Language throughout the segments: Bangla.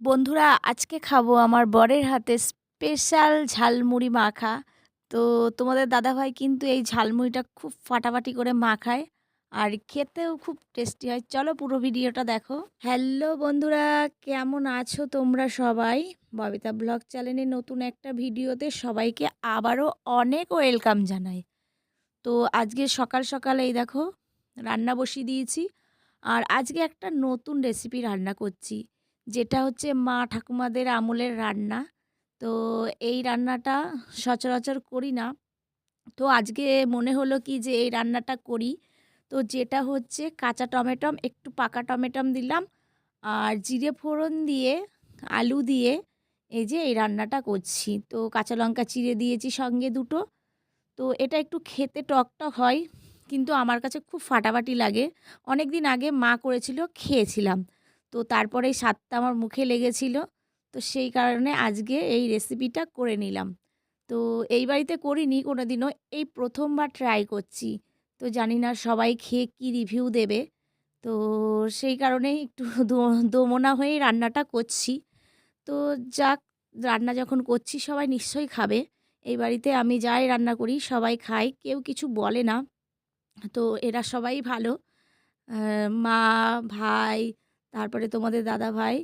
বন্ধুরা, আজকে খাব আমার বরের হাতে স্পেশাল ঝালমুড়ি মাখা। তো তোমাদের দাদাভাই কিন্তু এই ঝালমুড়িটা খুব ফাটাফাটি করে মাখায় আর খেতেও খুব টেস্টি হয়। চলো পুরো ভিডিওটা দেখো। হ্যালো বন্ধুরা, কেমন আছো তোমরা সবাই? ববিতা ব্লগ চ্যানেলে নতুন একটা ভিডিওতে সবাইকে আবারও অনেক ওয়েলকাম জানাই। তো আজকে সকাল সকাল এই দেখো, রান্না বসিয়ে দিয়েছি আর আজকে একটা নতুন রেসিপি রান্না করছি। যেটা হচ্ছে মা ঠাকুমাদের আমলের রান্না। তো এই রান্নাটা সচরাচর করি না। তো আজকে মনে হলো কি যে এই রান্নাটা করি। তো যেটা হচ্ছে কাঁচা টমেটম, একটু পাকা টমেটম দিলাম আর জিরে ফোড়ন দিয়ে, আলু দিয়ে এই যে এই রান্নাটা করছি। তো কাঁচা লঙ্কা চিড়ে দিয়েছি সঙ্গে দুটো। তো এটা একটু খেতে টক টক হয়, কিন্তু আমার কাছে খুব ফাটাফাটি লাগে। অনেক দিন আগে মা করেছিল, খেয়েছিলাম। তো তারপরে স্বাদটা আমার মুখে লেগেছিল। তো সেই কারণে আজকে এই রেসিপিটা করে নিলাম। তো এই বাড়িতে করিনি কোনো দিনও এই প্রথমবার ট্রাই করছি। তো জানি না সবাই খেয়ে কী রিভিউ দেবে। তো সেই কারণেই একটু দোমনা হয়ে রান্নাটা করছি। তো যাক, রান্না যখন করছি সবাই নিশ্চয়ই খাবে। এই বাড়িতে আমি যাই রান্না করি, সবাই খায়, কেউ কিছু বলে না। তো এরা সবাই ভালো। মা, ভাই তারপরে তোমাদের দাদা ভাই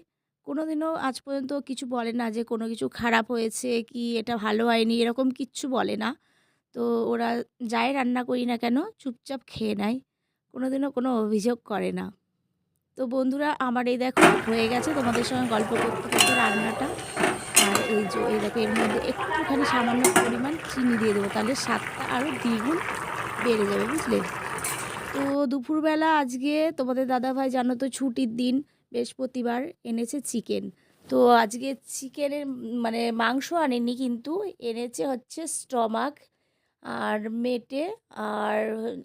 কোনো দিনও আজ পর্যন্ত কিছু বলে না যে কোনো কিছু খারাপ হয়েছে কি এটা ভালো হয়নি, এরকম কিচ্ছু বলে না। তো ওরা যাই রান্না করি না কেন চুপচাপ খেয়ে নেয় কোনো দিনও কোনো অভিযোগ করে না। তো বন্ধুরা, আমার এই দেখো হয়ে গেছে তোমাদের সঙ্গে গল্প করতে করতে রান্নাটা। আর এই যে, এই দেখো এর মধ্যে একটুখানি সামান্য পরিমাণ চিনি দিয়ে দেবো, তাহলে স্বাদটা আরও দ্বিগুণ বেড়ে যাবে, বুঝলে? তো দুপুরবেলা আজকে তোমাদের দাদাভাই জানো তো ছুটির দিন, বৃহস্পতিবার এনেছে চিকেন। তো আজকে চিকেনের মানে মাংস আনেনি কিন্তু, এনেছে হচ্ছে স্টমাক আর মেটে আর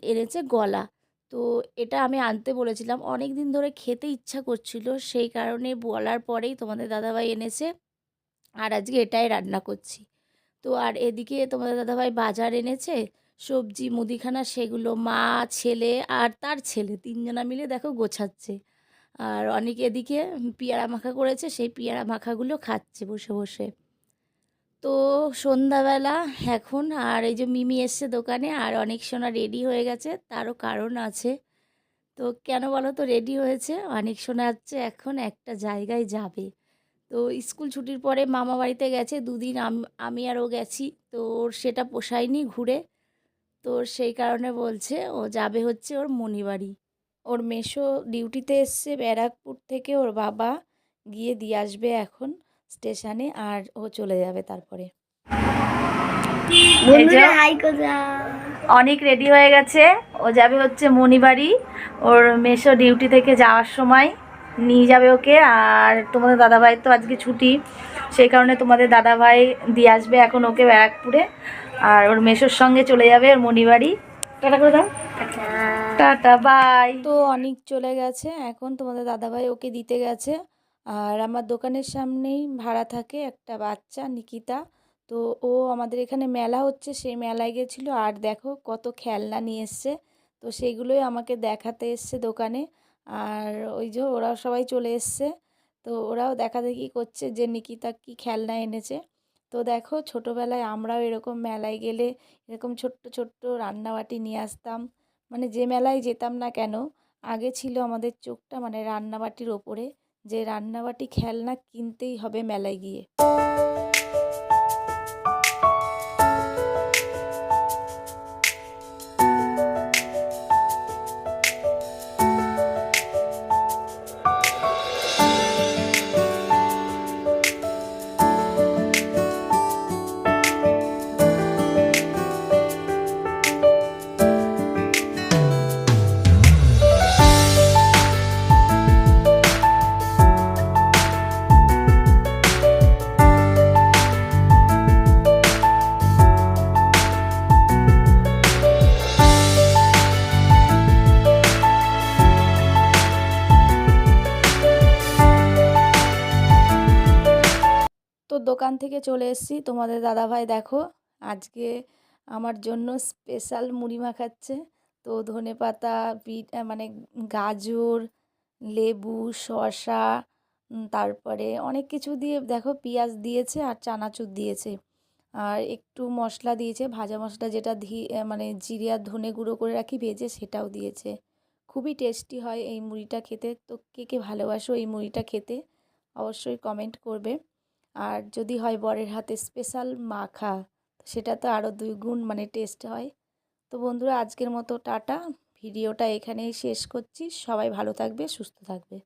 এনেছে গলা। তো এটা আমি আনতে বলেছিলাম অনেক দিন ধরে খেতে ইচ্ছা করছিল, সেই কারণে বলার পরেই তোমাদের দাদাভাই এনেছে আর আজকে এটাই রান্না করছি। তো আর এদিকে তোমাদের দাদাভাই বাজার এনেছে সবজি, মুদিখানা সেগুলো মা, ছেলে আর তার ছেলে তিনজনা মিলে দেখো গোছাচ্ছে। আর অনেক এদিকে পিয়ারা মাখা করেছে, সেই পিয়ারা মাখাগুলো খাচ্ছে বসে বসে। তো সন্ধ্যাবেলা এখন আর এই যে মিমি এসছে দোকানে আর অনেক সোনা রেডি হয়ে গেছে, তারও কারণ আছে। তো কেন বলো তো রেডি হয়েছে? অনেক সোনা হচ্ছে, এখন একটা জায়গায় যাবে। তো স্কুল ছুটির পরে মামা বাড়িতে গেছে, দুদিন আমি আর ও গেছি, তো ওর সেটা পোষায়নি ঘুরে। তো সেই কারণে বলছে ও যাবে হচ্ছে ওর মণিবাড়ি ওর মেশো ডিউটিতে এসছে ব্যারাকপুর থেকে ওর বাবা গিয়ে দিয়ে আসবে এখন স্টেশনে আর ও চলে যাবে তারপরে। অনেক রেডি হয়ে গেছে। ও যাবে হচ্ছে মণিবাড়ি ওর মেশো ডিউটি থেকে যাওয়ার সময় নিয়ে যাবে ওকে। আর তোমাদের দাদাভাই তো আজকে ছুটি। সেই কারণে তোমাদের দাদাভাই দিয়ে আসবে এখন ওকে ব্যারাকপুরে। আর ওর মেশোর সঙ্গে চলে যাবে ওর মণিবাড়ি টাটা করে দাও। টাটা বাই তো অনেক চলে গেছে, এখন তোমাদের দাদাভাই ওকে দিতে গেছে। আর আমার দোকানের সামনেই ভাড়া থাকে একটা বাচ্চা, নিকিতা। তো ও আমাদের এখানে মেলা হচ্ছে, সেই মেলায় গেছিল। আর দেখো কত খেলনা নিয়ে এসছে। তো সেগুলোই আমাকে দেখাতে এসছে দোকানে। আর ওই যে ওরাও সবাই চলে এসছে। তো ওরাও দেখা দেখি করছে যে নিকিতা কি খেলনা এনেছে। তো দেখো ছোটোবেলায় আমরাও এরকম মেলায় গেলে এরকম ছোট্ট ছোট্ট রান্নাবাটি নিয়ে আসতাম। মানে যে মেলায় যেতাম না কেন, আগে ছিল আমাদের চোখটা মানে রান্নাবাটির ওপরে। যে রান্নাবাটি খেলনা কিনতেই হবে মেলায় গিয়ে। দোকান থেকে চলে এসেছি। তোমাদের দাদাভাই দেখো, আজকে আমার জন্য স্পেশাল মুড়ি মাখাচ্ছে। তো ধনে পাতা, বিট মানে গাজর, লেবু, শসা তারপরে অনেক কিছু দিয়ে দেখো পেঁয়াজ দিয়েছে আর চানাচুর দিয়েছে। আর একটু মশলা দিয়েছে, ভাজা মশলা যেটা ধি মানে জিরে আর ধনে গুঁড়ো করে রাখি, ভেজে সেটাও দিয়েছে। খুবই টেস্টি হয় এই মুড়িটা খেতে। তো কে কে ভালোবাসো এই মুড়িটা খেতে, অবশ্যই কমেন্ট করবে। আর যদি হয় বরের হাতে স্পেশাল মাখা, সেটা তো আরও দুই গুণ মানে টেস্ট হয়। তো বন্ধুরা, আজকের মতো টাটা। ভিডিওটা এখানেই শেষ করছি। সবাই ভালো থাকবে, সুস্থ থাকবে।